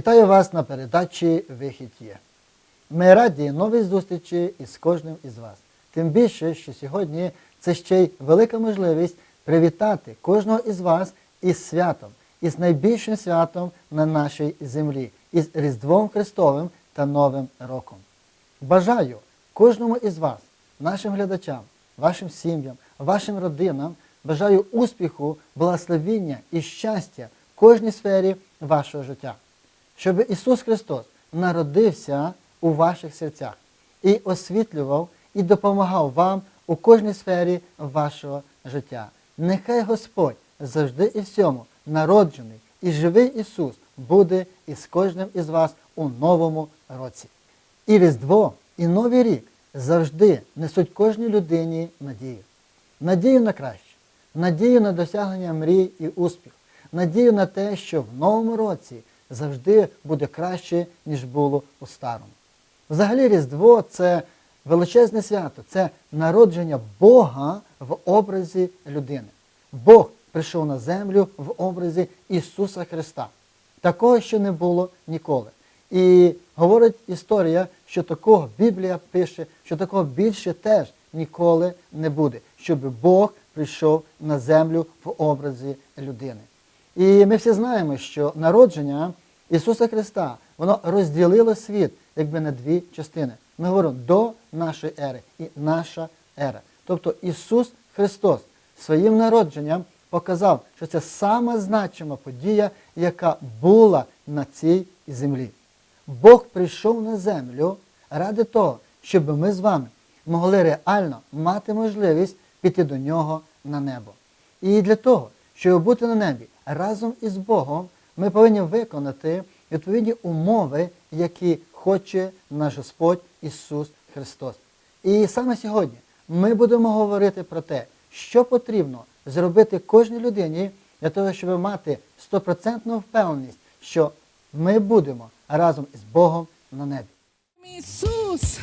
Вітаю вас на передачі Вихід є. Ми раді новій зустрічі із кожним із вас. Тим більше, що сьогодні це ще й велика можливість привітати кожного із вас із святом, із найбільшим святом на нашій землі, із Різдвом Христовим та Новим роком. Бажаю кожному із вас, нашим глядачам, вашим сім'ям, вашим родинам, бажаю успіху, благословіння і щастя в кожній сфері вашого життя. Щоб Ісус Христос народився у ваших серцях і освітлював і допомагав вам у кожній сфері вашого життя. Нехай Господь завжди і всьому народжений і живий Ісус буде із кожним із вас у новому році. І Різдво, і Новий рік завжди несуть кожній людині надію. Надію на краще, надію на досягнення мрій і успіх, надію на те, що в новому році завжди буде краще, ніж було у старому. Взагалі, Різдво це величезне свято, це народження Бога в образі людини. Бог прийшов на землю в образі Ісуса Христа. Такого ще не було ніколи. І говорить історія, що такого Біблія пише, що такого більше теж ніколи не буде, щоб Бог прийшов на землю в образі людини. І ми всі знаємо, що народження Ісуса Христа воно розділило світ якби на дві частини. Ми говоримо до нашої ери і наша ера. Тобто Ісус Христос своїм народженням показав, що це сама значима подія, яка була на цій землі. Бог прийшов на землю ради того, щоб ми з вами могли реально мати можливість піти до нього на небо. І для того, щоб бути на небі разом із Богом, ми повинні виконати відповідні умови, які хоче наш Господь Ісус Христос. І саме сьогодні ми будемо говорити про те, що потрібно зробити кожній людині для того, щоб мати стопроцентну впевненість, що ми будемо разом із Богом на небі. Ісус,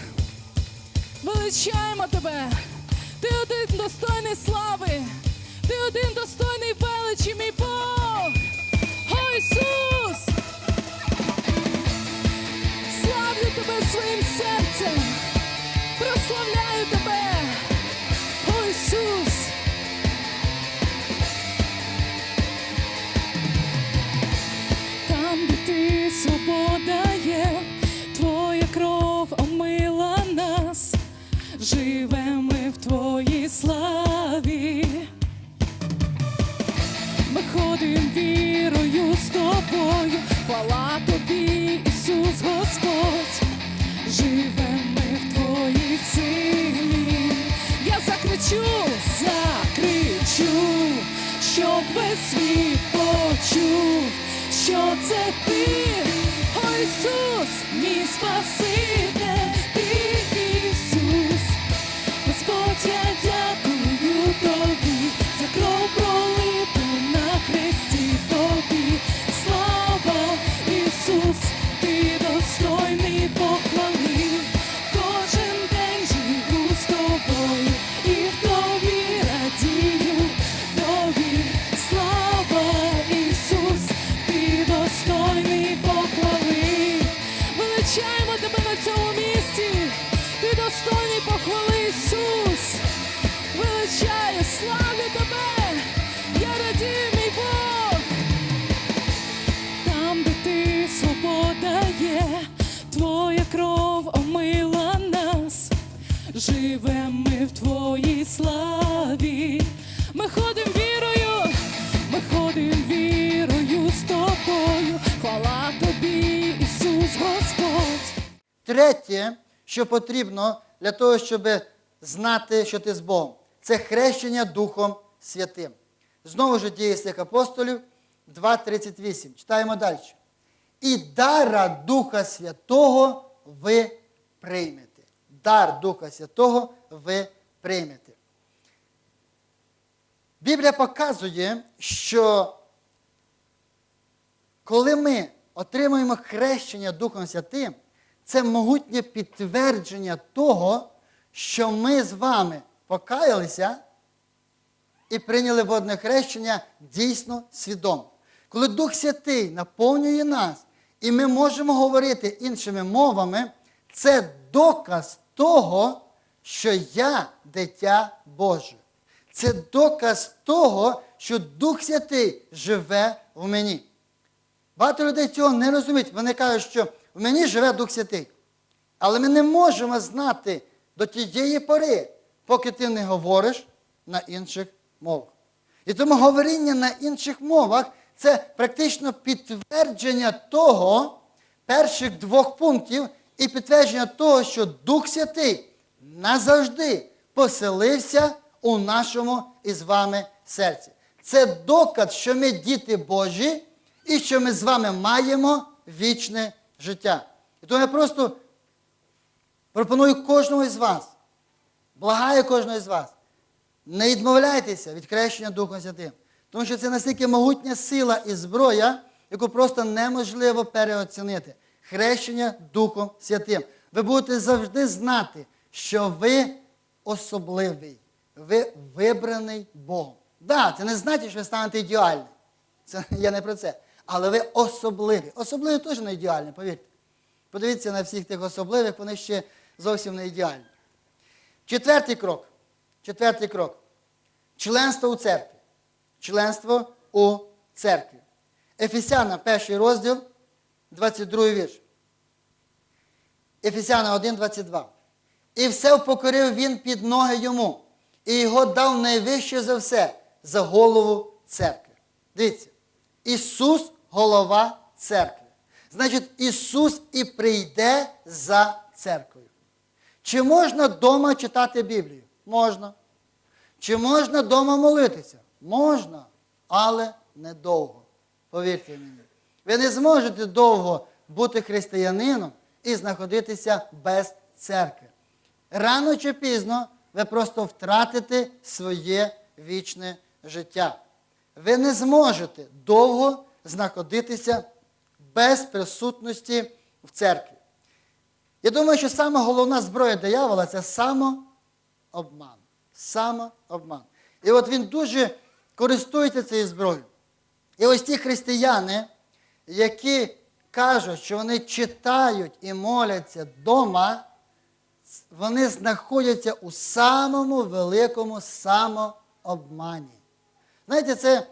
величаємо тебе. Ти один достойний слави, ти один достойний величі, мій Бог. О, Ісус! Славлю тебе своїм серцем, прославляю тебе, о Ісус. Там, де ти свобода закричу, закричу, щоб весь світ почув, що це ти, о Ісус, мій Спаситель, Третє, що потрібно для того, щоб знати, що ти з Богом, це хрещення Духом Святим. Знову ж дії святих апостолів 2.38. Читаємо далі. І дара Духа Святого ви приймете. Дар Духа Святого ви приймете. Біблія показує, що коли ми отримуємо хрещення Духом Святим, це могутнє підтвердження того, що ми з вами покаялися і прийняли водне хрещення дійсно свідомо. Коли Дух Святий наповнює нас і ми можемо говорити іншими мовами, це доказ того, що я дитя Боже. Це доказ того, що Дух Святий живе в мені. Багато людей цього не розуміють. Вони кажуть, що в мені живе Дух Святий. Але ми не можемо знати до тієї пори, поки ти не говориш на інших мовах. І тому говоріння на інших мовах це практично підтвердження того, перших двох пунктів, і підтвердження того, що Дух Святий назавжди поселився у нашому із вами серці. Це доказ, що ми діти Божі і що ми з вами маємо вічне життя. І тому я просто пропоную кожному із вас, благаю кожного із вас, не відмовляйтеся від хрещення Духом Святим. Тому що це настільки могутня сила і зброя, яку просто неможливо переоцінити. Хрещення Духом Святим. Ви будете завжди знати, що ви особливий, ви вибраний Богом. Так, да, це не значить, що ви станете ідеальним. Це я не про це. Але ви особливі. Особливі теж не ідеальні, повірте. Подивіться на всіх тих особливих, вони ще зовсім не ідеальні. Четвертий крок. Четвертий крок. Членство у церкві. Членство у церкві. Ефесяна, перший розділ, 22 вірш. Ефесяна 1, 22. І все впокорив він під ноги йому, і його дав найвище за все, за голову церкви. Дивіться, Ісус голова церкви. Значить, Ісус і прийде за церквою. Чи можна вдома читати Біблію? Можна. Чи можна вдома молитися? Можна, але недовго. Повірте мені. Ви не зможете довго бути християнином і знаходитися без церкви. Рано чи пізно ви просто втратите своє вічне життя. Ви не зможете довго знаходитися без присутності в церкві. Я думаю, що саме головна зброя диявола це самообман. Самообман. І от він дуже користується цією зброєю. І ось ті християни, які кажуть, що вони читають і моляться вдома, вони знаходяться у самому великому самообмані. Знаєте, це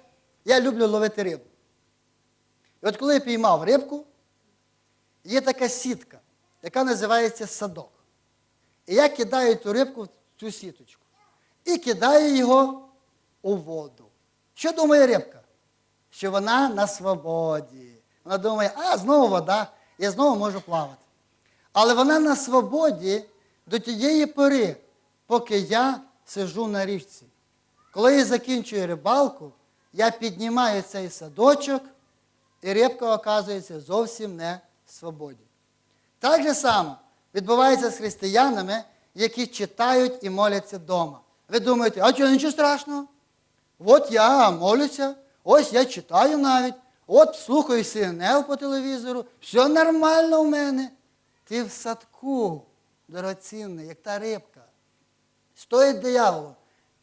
я люблю ловити рибу. От коли я піймав рибку, є така сітка, яка називається садок. І я кидаю ту рибку в цю сіточку. І кидаю його у воду. Що думає рибка? Що вона на свободі. Вона думає, а, знову вода, я знову можу плавати. Але вона на свободі до тієї пори, поки я сижу на річці. Коли я закінчую рибалку, я піднімаю цей садочок, і рибка оказується зовсім не в свободі. Так же само відбувається з християнами, які читають і моляться вдома. Ви думаєте, а чого нічого страшного? От я молюся, ось я читаю навіть, от слухаю CNN по телевізору, все нормально в мене. Ти в садку, дорогоцінний, як та рибка. Стоїть дияволу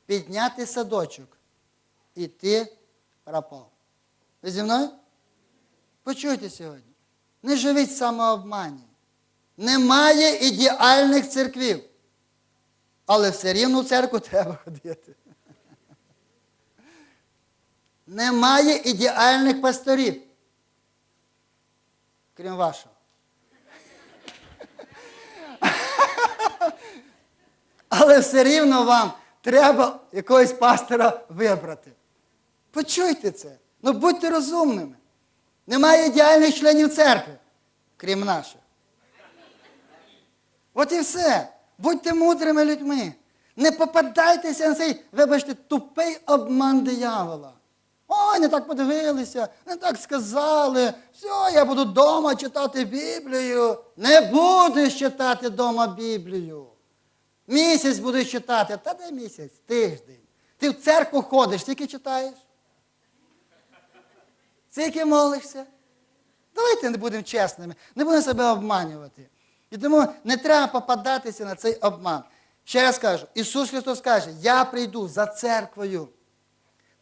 підняти садочок, і ти пропав. Ви зі мною? Почуйте сьогодні. Не живіть в самообмані. Немає ідеальних церквів. Але все рівно в церкву треба ходити. Немає ідеальних пасторів. Крім вашого. Але все рівно вам треба якогось пастора вибрати. Почуйте це. Ну будьте розумними. Немає ідеальних членів церкви, крім наших. От і все. Будьте мудрими людьми. Не попадайтеся на цей, вибачте, тупий обман диявола. Ой, не так подивилися, не так сказали. Все, я буду вдома читати Біблію. Не будеш читати вдома Біблію. Місяць будеш читати. Та де місяць? Тиждень. Ти в церкву ходиш, скільки читаєш? Скільки молишся? Давайте не будемо чесними, не будемо себе обманювати. І тому не треба попадатися на цей обман. Ще раз кажу, Ісус Христос каже, я прийду за церквою.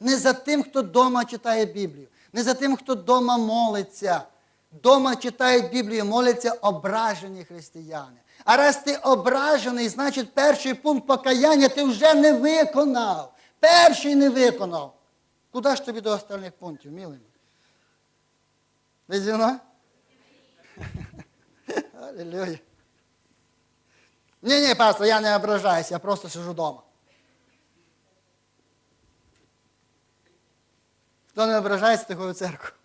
Не за тим, хто вдома читає Біблію, не за тим, хто вдома молиться. дома читають Біблію, моляться ображені християни. А раз ти ображений, значить перший пункт покаяння ти вже не виконав. Перший не виконав. Куди ж тобі до остальних пунктів, милий? Ви зі? Алілюя. Ні, ні, пастор, я не ображаюся, я просто сижу вдома. Хто не ображається, в церкву.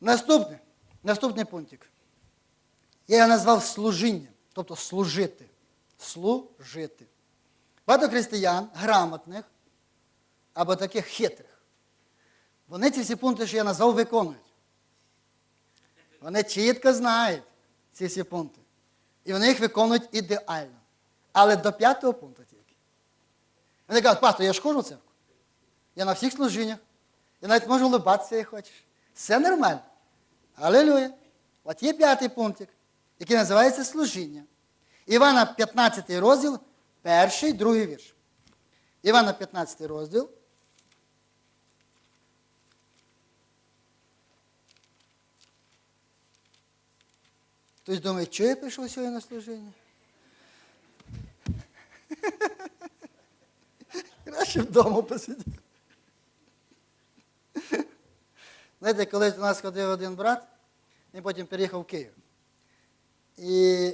Наступне, наступний пунктик. Я його назвав служіння, тобто служити. Служити. Багато християн, грамотних або таких хитрих. Вони ці всі пункти, що я назвав, виконують. Вони чітко знають ці всі пункти. І вони їх виконують ідеально. Але до п'ятого пункту тільки. Вони кажуть, пастор, я ж ходжу в церкву. Я на всіх служіннях. Я навіть можу улибатися, як хочеш. Все нормально. Алілюя. От є п'ятий пунктик, який називається служіння. Івана 15 розділ, перший, другий вірш. Івана 15 розділ. Хтось думає, що я прийшов сьогодні на служіння? Краще вдома посидіти. Знаєте, колись до нас ходив один брат, він потім переїхав в Київ. І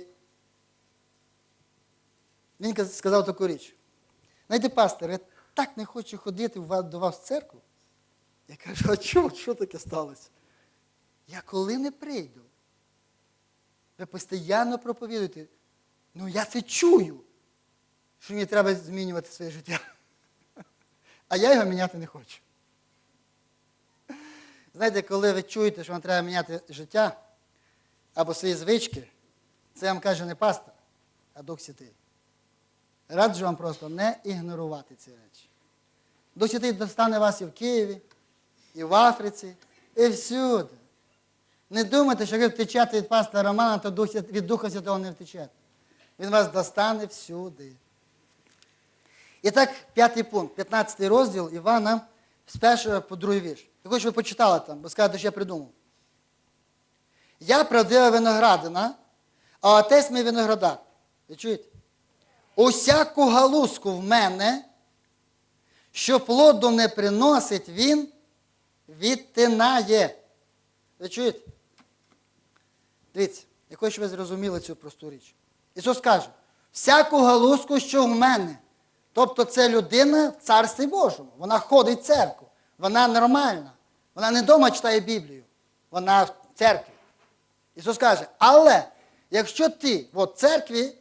він сказав таку річ. Знаєте, пастор, я так не хочу ходити до вас в церкву. Я кажу, а чого? Що таке сталося? Я коли не прийду, ви постійно проповідуєте. Ну я це чую, що мені треба змінювати своє життя. А я його міняти не хочу. Знаєте, коли ви чуєте, що вам треба міняти життя або свої звички, це вам каже не пастор, а Дух Святий. Раджу вам просто не ігнорувати ці речі. Дух Святий достане вас і в Києві, і в Африці, і всюди. Не думайте, що ви втечете від пастора Романа, то від Духа Святого не втечете. Він вас достане всюди. І так, п'ятий пункт, 15 розділ Івана з першого по другий вірш. Хочу, щоб ви почитали там, бо скажете, що я придумав. Я правдива виноградина, а отець мій виноградар. Ви чуєте? Усяку галузку в мене, що плоду не приносить, він відтинає. Ви чуєте? Дивіться, я хочу, щоб ви зрозуміли цю просту річ. Ісус каже, всяку галузку, що в мене. Тобто це людина в Царстві Божому. Вона ходить в церкву. Вона нормальна. Вона не вдома читає Біблію. Вона в церкві. Ісус каже, але якщо ти в церкві,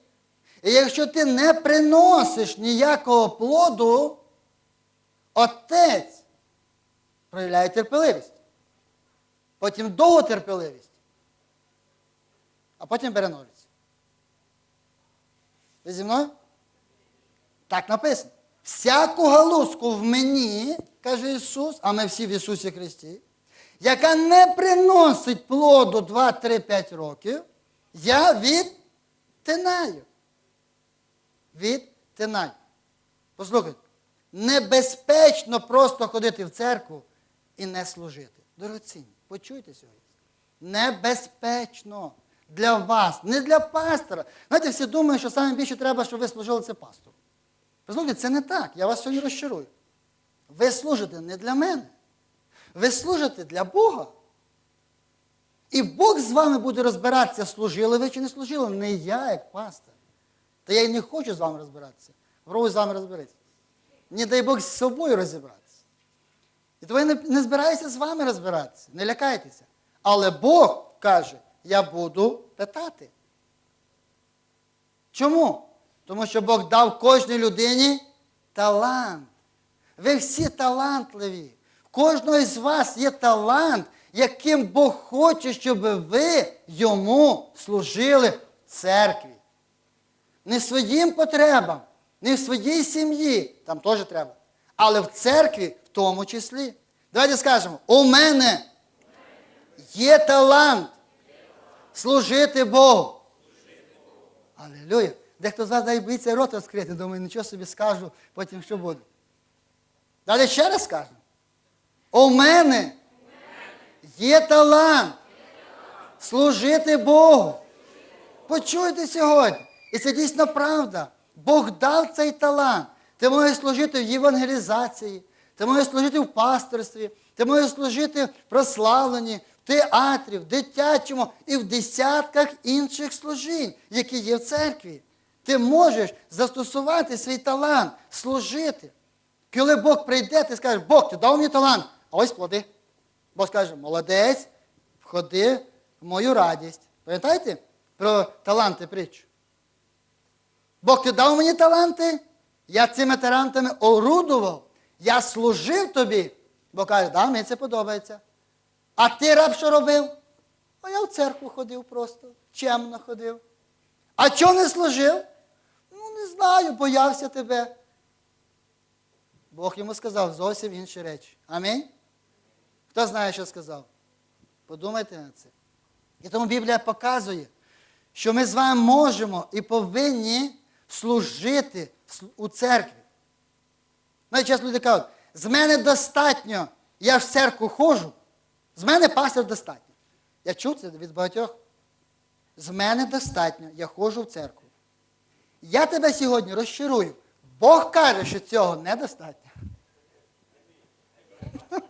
і якщо ти не приносиш ніякого плоду, отець проявляє терпеливість. Потім довготерпеливість, а потім переноситься. Ви зі мною? Так написано. Всяку галузку в мені, каже Ісус, а ми всі в Ісусі Христі, яка не приносить плоду 2, 3, 5 років, я відтинаю. Відтинаю. Послухайте, небезпечно просто ходити в церкву і не служити. Дорогоцінні, почуйте сьогодні. Небезпечно для вас, не для пастора. Знаєте, всі думають, що саме більше треба, щоб ви служили це пастору. Послухайте, це не так. Я вас сьогодні розчарую. Ви служите не для мене. Ви служите для Бога. І Бог з вами буде розбиратися, служили ви чи не служили. Не я, як пастор. Та я й не хочу з вами розбиратися. Врову з вами розбереться. Не дай Бог з собою розібратися. І тому я не, не збираюся з вами розбиратися. Не лякайтеся. Але Бог каже, я буду питати. Чому? Тому що Бог дав кожній людині талант. Ви всі талантливі. В кожного із вас є талант, яким Бог хоче, щоб ви йому служили в церкві. Не своїм потребам, не в своїй сім'ї, там теж треба. Але в церкві в тому числі. Давайте скажемо, у мене є талант служити Богу. Алілюя. Дехто з вас дай боїться рот розкрити, думаю, нічого собі скажу, потім що буде. Далі ще раз скажемо. У мене Є талант служити Богу. Почуйте сьогодні. І це дійсно правда. Бог дав цей талант. Ти можеш служити в євангелізації, ти можеш служити в пасторстві, ти можеш служити в прославленні, театрі, в дитячому і в десятках інших служінь, які є в церкві. Ти можеш застосувати свій талант, служити. Коли Бог прийде, ти скажеш, Бог, ти дав мені талант, а ось плоди. Бог скаже, молодець, входи в мою радість. Пам'ятаєте про таланти притчу? Бог ти дав мені таланти, я цими талантами орудував, я служив тобі. Бог каже, да, мені це подобається. А ти раб що робив? А я в церкву ходив просто, чемно ходив. А чого не служив? Ну, не знаю, боявся тебе. Бог йому сказав зовсім інші речі. Амінь. Хто знає, що сказав? Подумайте на це. І тому Біблія показує, що ми з вами можемо і повинні служити у церкві. Навіть часто люди кажуть, з мене достатньо, я в церкву ходжу, з мене пастор достатньо. Я чув це від багатьох. З мене достатньо, я ходжу в церкву. Я тебе сьогодні розчарую. Бог каже, що цього недостатньо.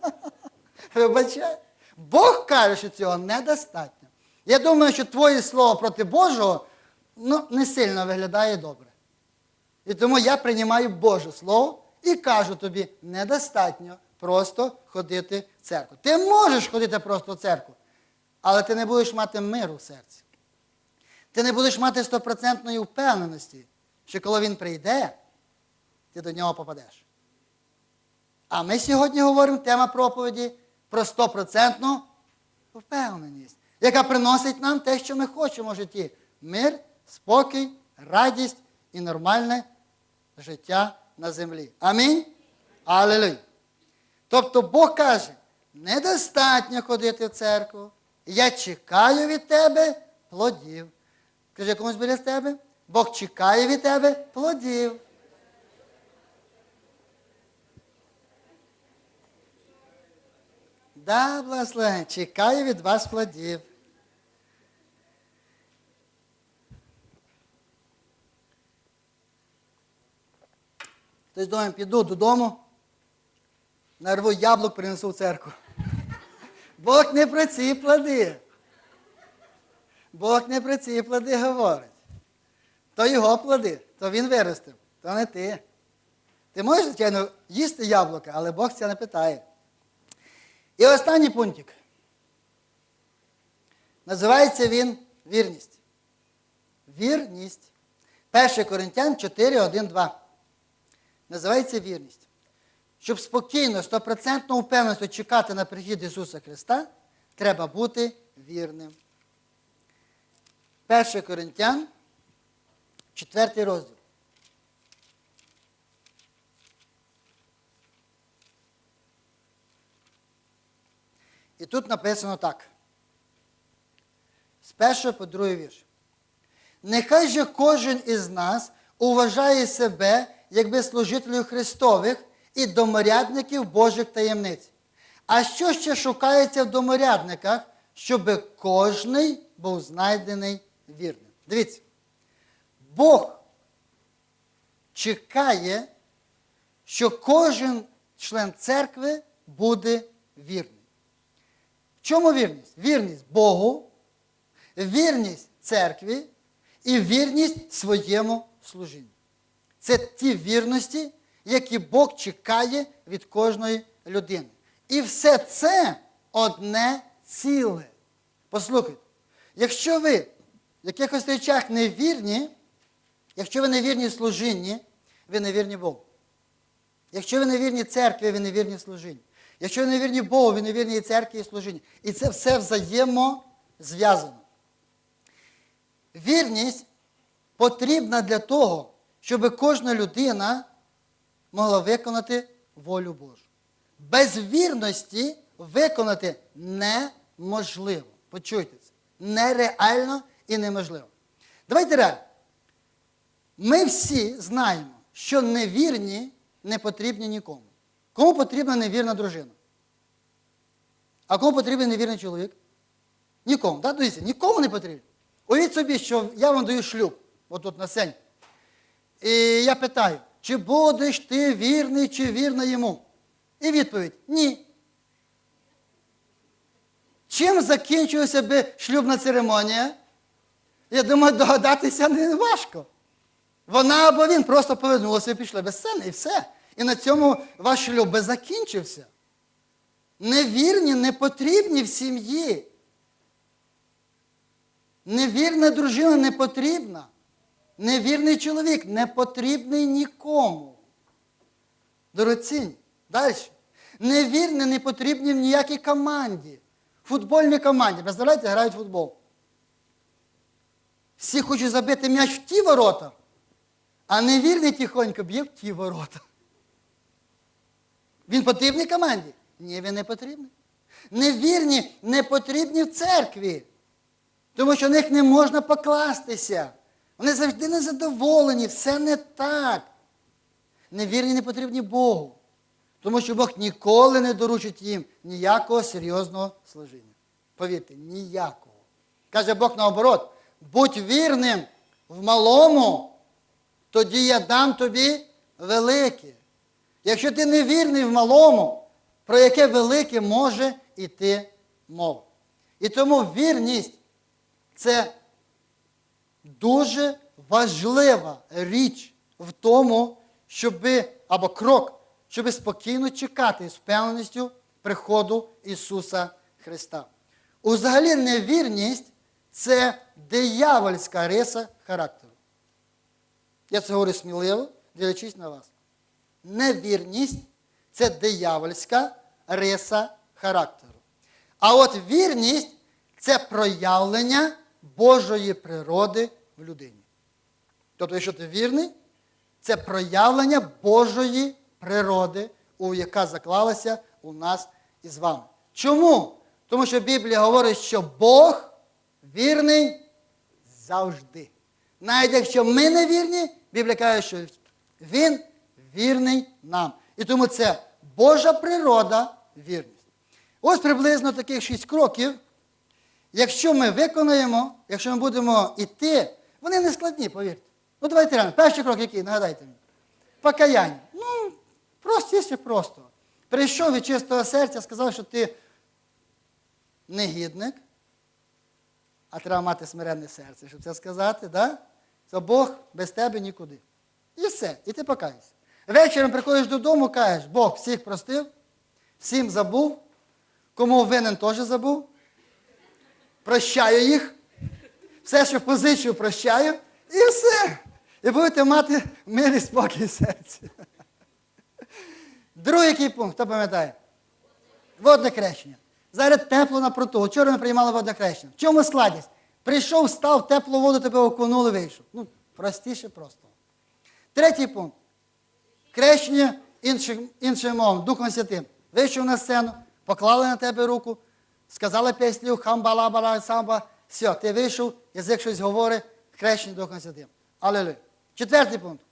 Вибачай. Бог каже, що цього недостатньо. Я думаю, що твоє слово проти Божого ну, не сильно виглядає добре. І тому я приймаю Боже Слово і кажу тобі, недостатньо просто ходити в церкву. Ти можеш ходити просто в церкву, але ти не будеш мати миру в серці. Ти не будеш мати стопроцентної впевненості, що коли він прийде, ти до нього попадеш. А ми сьогодні говоримо тема проповіді про стопроцентну впевненість, яка приносить нам те, що ми хочемо в житті. Мир, спокій, радість і нормальне життя на землі. Амінь. Аллилуйя. Тобто Бог каже, недостатньо ходити в церкву. Я чекаю від тебе плодів. Каже комусь біля тебе, Бог чекає від тебе плодів. Да, благословен, чекаю від вас плодів. Хтось думає, піду додому, нарву яблук, принесу в церкву. Бог не про ці плоди. Бог не про ці плоди говорить. То його плоди, то він виростив, то не ти. Ти можеш, звичайно, їсти яблука, але Бог це не питає. І останній пунктик. Називається він вірність. Вірність. 1 Коринтян 4, 1, 2. Називається вірність. Щоб спокійно, стопроцентно впевненості чекати на прихід Ісуса Христа, треба бути вірним. 1 Коринтян, 4 розділ. І тут написано так. З першого по другий вірш. Нехай же кожен із нас уважає себе, якби служителів Христових і доморядників Божих таємниць. А що ще шукається в доморядниках, щоб кожний був знайдений вірним? Дивіться, Бог чекає, що кожен член церкви буде вірним. В чому вірність? Вірність Богу, вірність церкві і вірність своєму служінню. Це ті вірності, які Бог чекає від кожної людини. І все це одне ціле. Послухайте, якщо ви в якихось речах не вірні, якщо ви не вірні в служінні, ви не вірні Богу. Якщо ви не вірні церкві, ви не вірні служінні. Якщо ви не вірні Богу, ви не вірні і церкві, і служінні. І це все взаємозв'язано. Вірність потрібна для того, щоб кожна людина могла виконати волю Божу. Без вірності виконати неможливо. Почуйте це. Нереально і неможливо. Давайте реально. Ми всі знаємо, що невірні не потрібні нікому. Кому потрібна невірна дружина? А кому потрібен невірний чоловік? Нікому. Да? Дивіться, нікому не потрібен. Уявіть собі, що я вам даю шлюб, отут на сцені. І я питаю, чи будеш ти вірний, чи вірна йому? І відповідь ні. Чим закінчилася би шлюбна церемонія? Я думаю, догадатися не важко. Вона або він просто повернулися і пішли без сцени, і все. І на цьому ваш шлюб би закінчився. Невірні не потрібні в сім'ї. Невірна дружина не потрібна. Невірний чоловік не потрібний нікому. Дорогоцінні. Далі. Невірні не потрібні в ніякій команді. Футбольній команді. Представляєте, грають в футбол. Всі хочуть забити м'яч в ті ворота, а невірний тихонько б'є в ті ворота. Він потрібний команді? Ні, він не потрібний. Невірні не потрібні в церкві, тому що в них не можна покластися. Вони завжди незадоволені, все не так. Невірні не потрібні Богу, тому що Бог ніколи не доручить їм ніякого серйозного служіння. Повірте, ніякого. Каже Бог наоборот, будь вірним в малому, тоді я дам тобі велике. Якщо ти не вірний в малому, про яке велике може йти мова. І тому вірність це дуже важлива річ в тому, щоби, або крок, щоб спокійно чекати з впевненістю приходу Ісуса Христа. Узагалі невірність це диявольська риса характеру. Я це говорю сміливо, дивлячись на вас. Невірність це диявольська риса характеру. А от вірність це проявлення Божої природи в людині. Тобто, якщо ти вірний, це проявлення Божої природи, яка заклалася у нас із вами. Чому? Тому що Біблія говорить, що Бог вірний завжди. Навіть якщо ми не вірні, Біблія каже, що Він вірний нам. І тому це Божа природа вірність. Ось приблизно таких шість кроків. Якщо ми виконаємо, якщо ми будемо йти, вони не складні, повірте. Ну давайте реально. Перший крок який, нагадайте мені. Покаяння. Ну, простіше просто. Прийшов від чистого серця, сказав, що ти негідник, а треба мати смиренне серце, щоб це сказати, да? то Бог без тебе нікуди. І все, і ти покаєшся. Вечором приходиш додому, кажеш, Бог всіх простив, всім забув, кому винен теж забув. Прощаю їх, все, що позичив, прощаю, і все. І будете мати мир і спокій в серці. Другий пункт, хто пам'ятає? Водне хрещення. Зараз тепло на проту. Вчора ми приймали водне хрещення. В чому складність? Прийшов, став, теплу воду тебе окунули, вийшов. Ну, простіше просто. Третій пункт. Хрещення іншим, іншим мовом, Духом Святим. Вийшов на сцену, поклали на тебе руку, сказали слів, хамбала, бала, самба. Все, ти вийшов, язик щось говорить, хрещення Духом Святим. Алілуя. Четвертий пункт.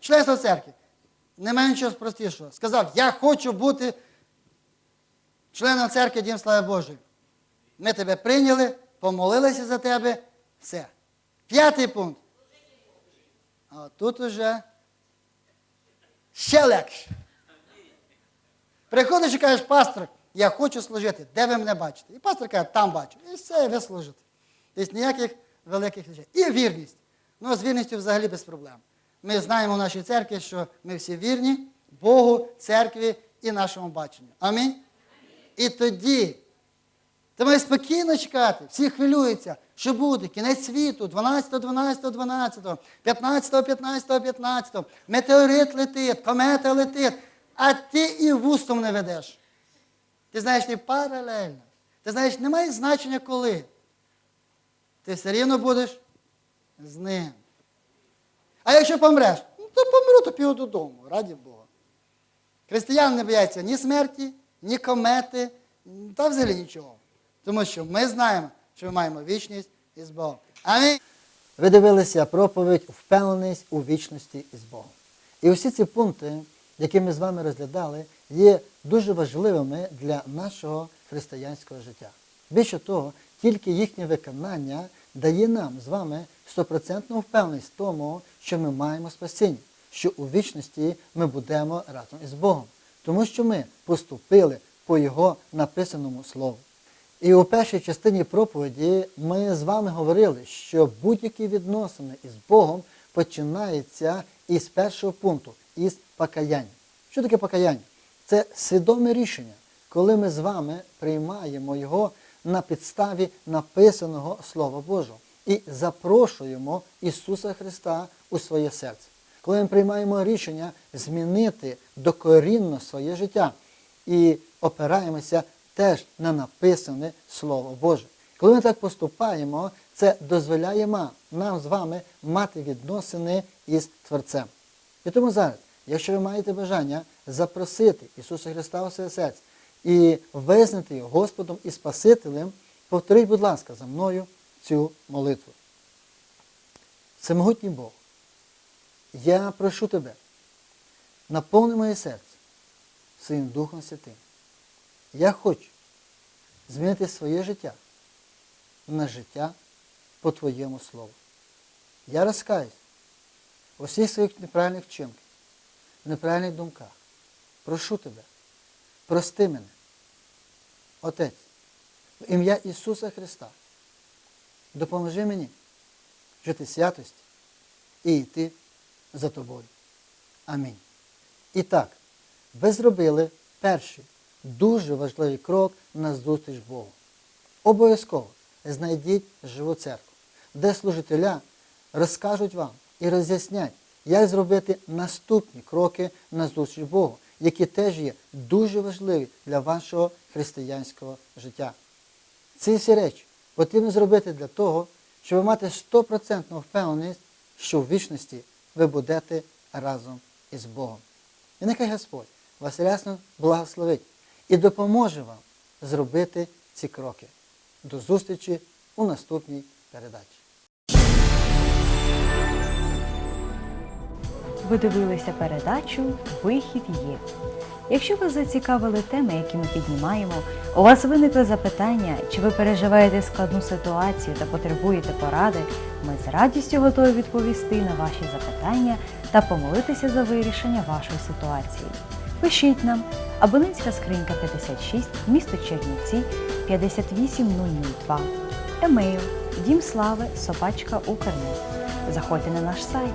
Членство в церкві. Немає нічого простішого. Сказав, я хочу бути членом церкви Дім Слави Божої. Ми тебе прийняли, помолилися за тебе, все. П'ятий пункт. А тут уже ще легше. Приходиш і кажеш, пастор, я хочу служити. Де ви мене бачите? І пастор каже, там бачу. І все, ви служите. Тобто ніяких великих речей. І вірність. Ну, з вірністю взагалі без проблем. Ми знаємо в нашій церкві, що ми всі вірні Богу, церкві і нашому баченню. Амінь. І тоді ти маєш спокійно чекати, всі хвилюються, що буде, кінець світу, 12, 12, 12, 15, 15, 15, метеорит летить, комета летить, а ти і вустом не ведеш. Ти знаєш, ти паралельно. Ти знаєш, немає значення коли. Ти все рівно будеш з ним. А якщо помреш, ну, то помру, то піду додому, раді Бога. Християни не бояться ні смерті, ні комети, та взагалі нічого. Тому що ми знаємо, що ми маємо вічність із Богом. Амінь. Ви дивилися проповідь впевненість у вічності із Богом. І усі ці пункти, які ми з вами розглядали, є дуже важливими для нашого християнського життя. Більше того, тільки їхнє виконання дає нам з вами стопроцентну впевненість в тому, що ми маємо спасіння, що у вічності ми будемо разом із Богом, тому що ми поступили по Його написаному слову. І у першій частині проповіді ми з вами говорили, що будь-які відносини із Богом починаються із першого пункту, із покаяння. Що таке покаяння? Це свідоме рішення, коли ми з вами приймаємо його на підставі написаного Слова Божого і запрошуємо Ісуса Христа у своє серце. Коли ми приймаємо рішення змінити докорінно своє життя і опираємося теж на написане Слово Боже. Коли ми так поступаємо, це дозволяє нам з вами мати відносини із Творцем. І тому зараз, якщо ви маєте бажання запросити Ісуса Христа у своє серце і визнати Його Господом і Спасителем, повторіть, будь ласка, за мною цю молитву. Всемогутній Бог, я прошу тебе, наповни моє серце своїм Духом Святим. Я хочу змінити своє життя на життя по Твоєму Слову. Я розкаюсь у всіх своїх неправильних вчинках, неправильних думках. Прошу тебе, прости мене, Отець, в ім'я Ісуса Христа. Допоможи мені жити святості і йти за тобою. Амінь. І так, ви зробили перший дуже важливий крок на зустріч Богу. Обов'язково знайдіть живу церкву, де служителя розкажуть вам і роз'яснять, як зробити наступні кроки на зустріч Богу, які теж є дуже важливі для вашого християнського життя. Ці всі речі потрібно зробити для того, щоб мати стопроцентну впевненість, що в вічності ви будете разом із Богом. І нехай Господь вас рясно благословить і допоможе вам зробити ці кроки. До зустрічі у наступній передачі. Ви дивилися передачу Вихід є. Якщо вас зацікавили теми, які ми піднімаємо, у вас виникли запитання, чи ви переживаєте складну ситуацію та потребуєте поради, ми з радістю готові відповісти на ваші запитання та помолитися за вирішення вашої ситуації. Пишіть нам абонентська скринька 56, місто Чернівці 58002, емейл дімслави собачка Укрнет. Заходьте на наш сайт